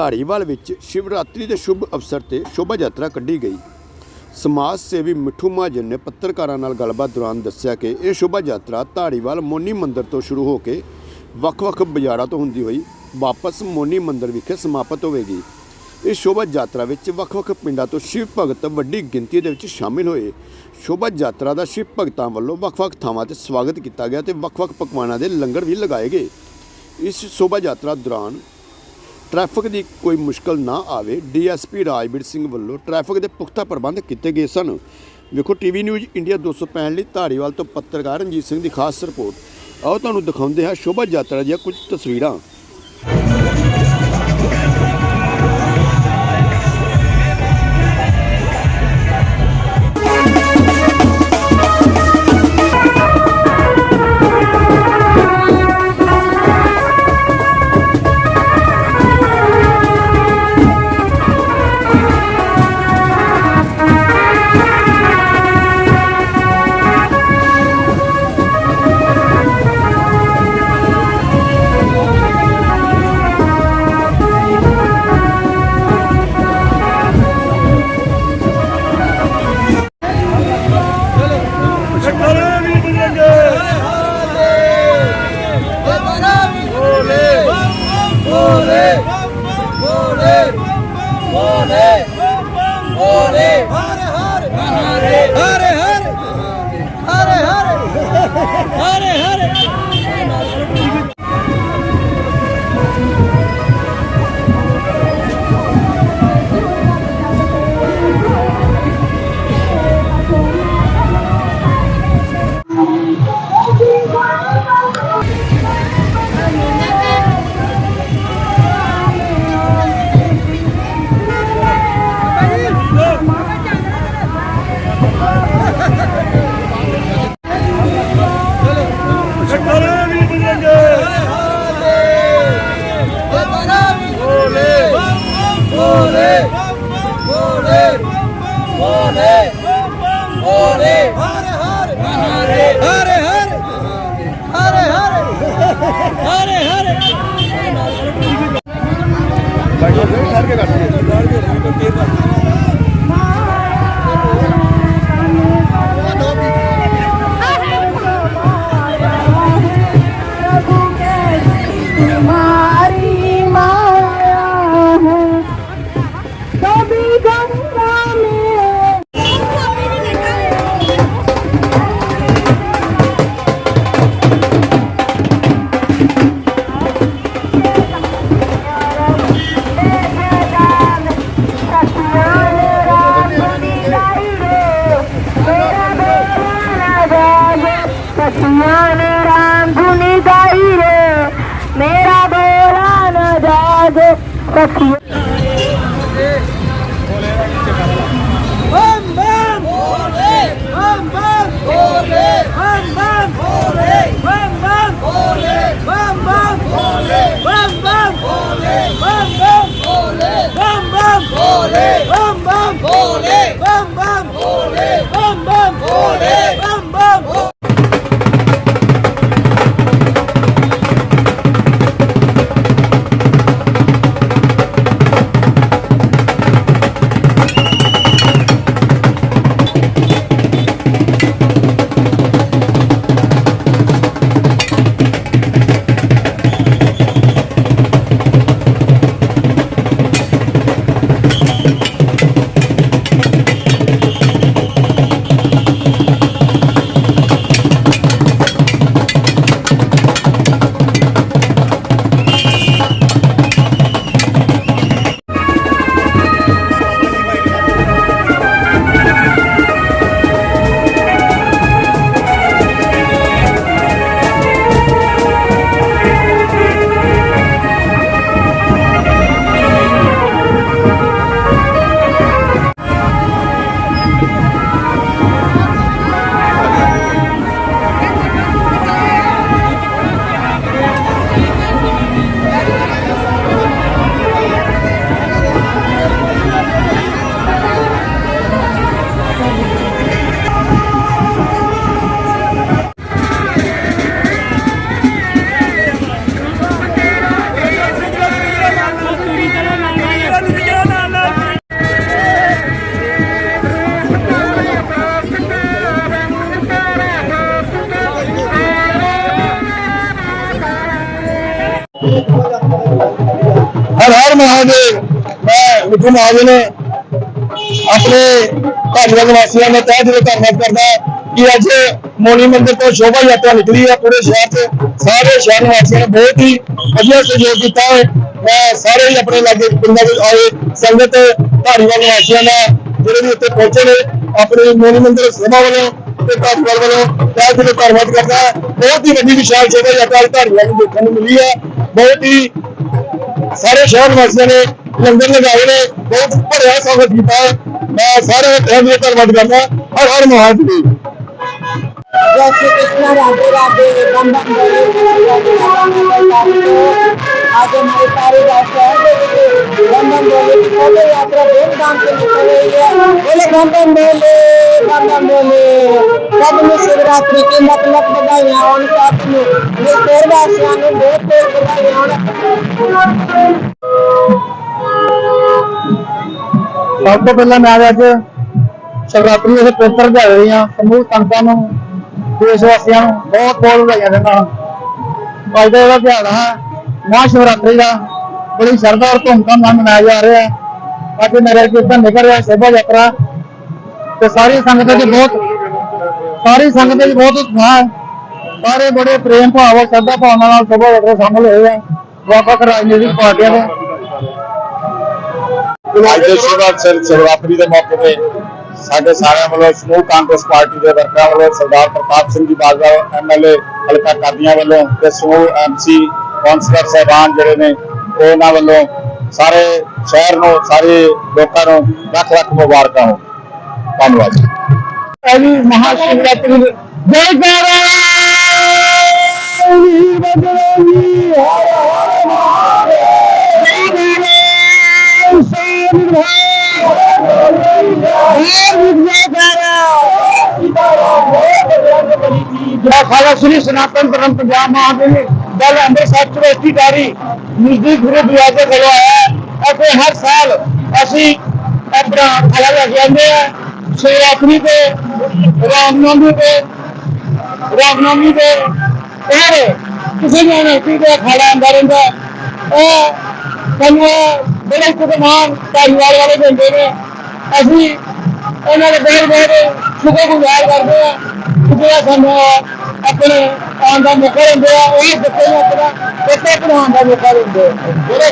ਧਾਰੀਵਾਲ ਵਿੱਚ ਸ਼ਿਵਰਾਤਰੀ ਦੇ ਸ਼ੁਭ ਅਵਸਰ ਤੇ ਸ਼ੋਭਾ ਯਾਤਰਾ ਕੱਢੀ ਗਈ। ਸਮਾਜ ਸੇਵੀ ਮਿੱਠੂ ਮਹਾਜਨ ਨੇ ਪੱਤਰਕਾਰਾਂ ਨਾਲ ਗੱਲਬਾਤ ਦੌਰਾਨ ਦੱਸਿਆ ਕਿ ਇਹ ਸ਼ੋਭਾ ਯਾਤਰਾ ਧਾਰੀਵਾਲ ਮੋਨੀ ਮੰਦਿਰ ਤੋਂ ਸ਼ੁਰੂ ਹੋ ਕੇ ਵੱਖ-ਵੱਖ ਬਾਜ਼ਾਰਾਂ ਤੋਂ ਹੁੰਦੀ ਹੋਈ ਵਾਪਸ ਮੋਨੀ ਮੰਦਿਰ ਵਿਖੇ ਸਮਾਪਤ ਹੋਵੇਗੀ। ਇਸ ਸ਼ੋਭਾ ਯਾਤਰਾ ਵਿੱਚ ਵੱਖ-ਵੱਖ ਪਿੰਡਾਂ ਤੋਂ ਸ਼ਿਵ ਭਗਤ ਵੱਡੀ ਗਿਣਤੀ ਦੇ ਵਿੱਚ ਸ਼ਾਮਿਲ ਹੋਏ। ਸ਼ੋਭਾ ਯਾਤਰਾ ਦਾ ਸ਼ਿਵ ਭਗਤਾਂ ਵੱਲੋਂ ਵੱਖ-ਵੱਖ ਥਾਵਾਂ ਤੇ ਸਵਾਗਤ ਕੀਤਾ ਗਿਆ ਤੇ ਵੱਖ-ਵੱਖ ਪਕਵਾਨਾਂ ਦੇ ਲੰਗਰ ਵੀ ਲਗਾਏ ਗਏ। ਇਸ ਸ਼ੋਭਾ ਯਾਤਰਾ ਦੌਰਾਨ ਟ੍ਰੈਫਿਕ ਦੀ ਕੋਈ ਮੁਸ਼ਕਲ ਨਾ ਆਵੇ, ਡੀਐਸਪੀ ਰਾਜਵੀਰ ਸਿੰਘ ਵੱਲੋਂ ਟ੍ਰੈਫਿਕ ਦੇ ਪੁਖਤਾ ਪ੍ਰਬੰਧ ਕੀਤੇ ਗਏ ਸਨ। ਵੇਖੋ ਟੀਵੀ ਨਿਊਜ਼ ਇੰਡੀਆ 265 ਲਈ ਧਾਰੀਵਾਲ ਤੋਂ ਪੱਤਰਕਾਰ ਰਣਜੀਤ ਸਿੰਘ ਦੀ ਖਾਸ ਰਿਪੋਰਟ। ਆਓ ਤੁਹਾਨੂੰ ਦਿਖਾਉਂਦੇ ਹਾਂ ਸ਼ੋਭਾ ਯਾਤਰਾ ਦੀਆਂ ਕੁਝ ਤਸਵੀਰਾਂ। ਬੋਲੇ। ਬੋਲੇ। ਬੋਲੇ। ਬੋਲੇ। ਹਰ ਹਰ। ਹਰੇ ਹਰੇ। ਹਰੇ ਹਰੇ। ਹਰੇ ਹਰੇ। ਹਰੇ ਬੜੀ ਸਰ ਕੇ ਕੱਟ ਦੇ রাখছি Bam, bam, bole! Bam, bam, bole! Bam, bam! ਮਿੱਠੂ ਮਹਾਜਨ ਨੇ ਆਪਣੇ ਧਾਰੀਵਾਲ ਨਿਵਾਸੀਆਂ ਦਾ ਤਹਿ ਦਿਲੋਂ ਧੰਨਵਾਦ ਕਰਦਾ ਕਿ ਅੱਜ ਮੋਨੀ ਮੰਦਿਰ ਤੋਂ ਸ਼ੋਭਾ ਯਾਤਰਾ ਨਿਕਲੀ ਹੈ। ਪੂਰੇ ਸ਼ਹਿਰ 'ਚ ਸਾਰੇ ਸ਼ਹਿਰ ਨਿਵਾਸੀਆਂ ਨੇ ਬਹੁਤ ਹੀ ਵਧੀਆ ਸਹਿਯੋਗ ਕੀਤਾ ਹੈ। ਮੈਂ ਸਾਰੇ ਹੀ ਆਪਣੇ ਲਾਗੇ ਪਿੰਡਾਂ ਵਿੱਚ ਆਏ ਸੰਗਤ, ਧਾਰੀਵਾਲ ਨਿਵਾਸੀਆਂ ਦਾ ਜਿਹੜੇ ਵੀ ਉੱਥੇ ਪਹੁੰਚੇ ਨੇ, ਆਪਣੇ ਮੋਨੀ ਮੰਦਿਰ ਸਭਾ ਵੱਲੋਂ ਤੇ ਧਾਰੀਵਾਲ ਵੱਲੋਂ ਤਹਿ ਦਿਲੋਂ ਧੰਨਵਾਦ ਕਰਦਾ ਹਾਂ। ਬਹੁਤ ਹੀ ਵੱਡੀ ਵਿਸ਼ਾਲ ਸ਼ੋਭਾ ਯਾਤਰਾ ਅੱਜ ਧਾਰੀਵਾਲ ਨੂੰ ਦੇਖਣ ਨੂੰ ਮਿਲੀ ਹੈ। ਬਹੁਤ ਹੀ ਸਾਰੇ ਸ਼ਹਿਰ ਵਾਸੀਆਂ ਨੇ ਲੰਗਰ ਲਗਾਏ ਨੇ ਬਹੁਤ ਭਰਿਆ ਸਵਾਗਤ ਕੀਤਾ ਹੈ। ਮੈਂ ਸਾਰੇ ਤਹਿ ਦਿਲੋਂ ਧੰਨਵਾਦ ਕਰਦਾ ਹਰ ਹਰ ਮਹਾਦੇਵ जय श्री कृष्ण राधे राधे बम बम बोले आज हमारे सारे शहर बम बम बोले की पौधे यात्रा धूमधाम से निकल रही है बोले बम बम बोले बम बम बोले सब में शिवरात्रि की मतलब बधाइयां होन सब में ये शहरवासियों ने बहुत बहुत बधाइयां होन ਸਭ ਤੋਂ ਪਹਿਲਾਂ ਮੈਂ ਅੱਜ ਸ਼ਿਵਰਾਤਰੀ ਦੇ ਪਵਿੱਤਰ ਦਿਹਾੜੇ ਦੀਆਂ ਸਮੂਹ ਸੰਗਤਾਂ ਨੂੰ, ਦੇਸ਼ ਵਾਸੀਆਂ ਨੂੰ ਬਹੁਤ ਬਹੁਤ ਵਧਾਈਆਂ ਦਿੰਦਾ ਹਾਂ। ਅੱਜ ਦਾ ਜਿਹੜਾ ਦਿਹਾੜਾ ਹੈ ਮਹਾ ਸ਼ਿਵਰਾਤਰੀ ਦਾ, ਬੜੀ ਸ਼ਰਧਾ ਔਰ ਧੂਮਧਾਮ ਨਾਲ ਮਨਾਇਆ ਜਾ ਰਿਹਾ ਹੈ। ਅੱਜ ਮੇਰੇ ਕੀਰਤਨ ਨਿਕਲ ਰਿਹਾ, ਸ਼ੋਭਾ ਯਾਤਰਾ। ਤੇ ਸਾਰੀ ਸੰਗਤ ਦੀ ਬਹੁਤ ਸਾਰੀ ਸੰਗਤ ਦੀ ਬਹੁਤ ਉਤਸ਼ਾਹ ਹੈ। ਸਾਰੇ ਬੜੇ ਪ੍ਰੇਮ ਭਾਵ ਔਰ ਸ਼ਰਧਾ ਭਾਵਨਾ ਨਾਲ ਸ਼ੋਭਾ ਯਾਤਰਾ ਸ਼ਾਮਲ ਹੋਏ ਆ ਵੱਖ ਵੱਖ ਰਾਜਨੀਤਿਕ ਪਾਰਟੀਆਂ ਦੇ ਅੱਜ ਦੇ ਸ਼ਿਵਰਾਤਰੀ ਸ਼ਿਵਰਾਤਰੀ ਦੇ ਮੌਕੇ ਤੇ ਸਾਡੇ ਸਾਰਿਆਂ ਵੱਲੋਂ ਸਮੂਹ ਕਾਂਗਰਸ ਪਾਰਟੀ ਦੇ ਵਰਕਰਾਂ ਵੱਲੋਂ ਸਰਦਾਰ ਪ੍ਰਤਾਪ ਸਿੰਘ ਜੀ ਬਾਜਵਾ ਐਮਐਲਏ ਹਲਕਾ ਕਾਦੀਆਂ ਵੱਲੋਂ ਤੇ ਸਮੂਹ ਐਮਸੀ ਕੌਂਸਲਰ ਸਾਹਿਬਾਨ ਜਿਹੜੇ ਨੇ ਉਹਨਾਂ ਵੱਲੋਂ ਸਾਰੇ ਸ਼ਹਿਰ ਨੂੰ, ਸਾਰੇ ਲੋਕਾਂ ਨੂੰ ਲੱਖ ਲੱਖ ਮੁਬਾਰਕਾਂ ਹੋਣ। ਧੰਨਵਾਦ ਜੀ। ਅਜੀ ਮਹਾ ਸ਼ਿਵਰਾਤਰੀ ਜੈ ਜੈ ਵੀਰ ਬਜਰੰਗੀ ਹਰ ਹਰ ਖਾਲਸਾ ਸ੍ਰੀ ਸਨਾਤਨ ਧਰਮ ਪੰਜਾਬ ਮਹਾਦੇਵ ਦਲ ਅੰਮ੍ਰਿਤਸਰ ਚੁਰਸਤੀਕਾਰੀ ਨਜ਼ਦੀਕ ਗੁਰੂ ਬਿਆਸ ਦੇ ਹੈ। ਅਤੇ ਹਰ ਸਾਲ ਅਸੀਂ ਆਪਣਾ ਫਲਾ ਲੈ ਕੇ ਆ ਸ਼ਿਵਰਾਤਰੀ ਤੇ ਰਾਮਨਵਮੀ ਤੇ ਰਾਮਨਵਮੀ ਤੇ। ਔਰ ਕਿਸੇ ਨੇ ਨਹੀਂ ਤੇ ਖਾੜਾ ਅੰਦਰ ਰਹਿੰਦਾ। ਉਹ ਸਾਨੂੰ ਜਿਹੜੇ ਸੁਖਮਾਨ ਕੁਦਮਾਨ ਵਾਲੇ ਦਿੰਦੇ ਨੇ। ਅਸੀਂ ਉਹਨਾਂ ਦੇ ਬਹੁਤ ਬਹੁਤ ਸ਼ੁਕਰਗੁਜ਼ਾਰ ਕਰਦੇ ਆ ਕਿ ਸਾਨੂੰ ਆਪਣੇ ਆਉਣ ਦਾ ਮੌਕਾ ਦਿੰਦੇ ਆ, ਉਹ ਬੱਚੇ ਨੂੰ ਆਪਣਾ ਬੱਚੇ ਪੜਾਉਣ ਦਾ ਮੌਕਾ ਦਿੰਦੇ ਆ। ਜਿਹੜੇ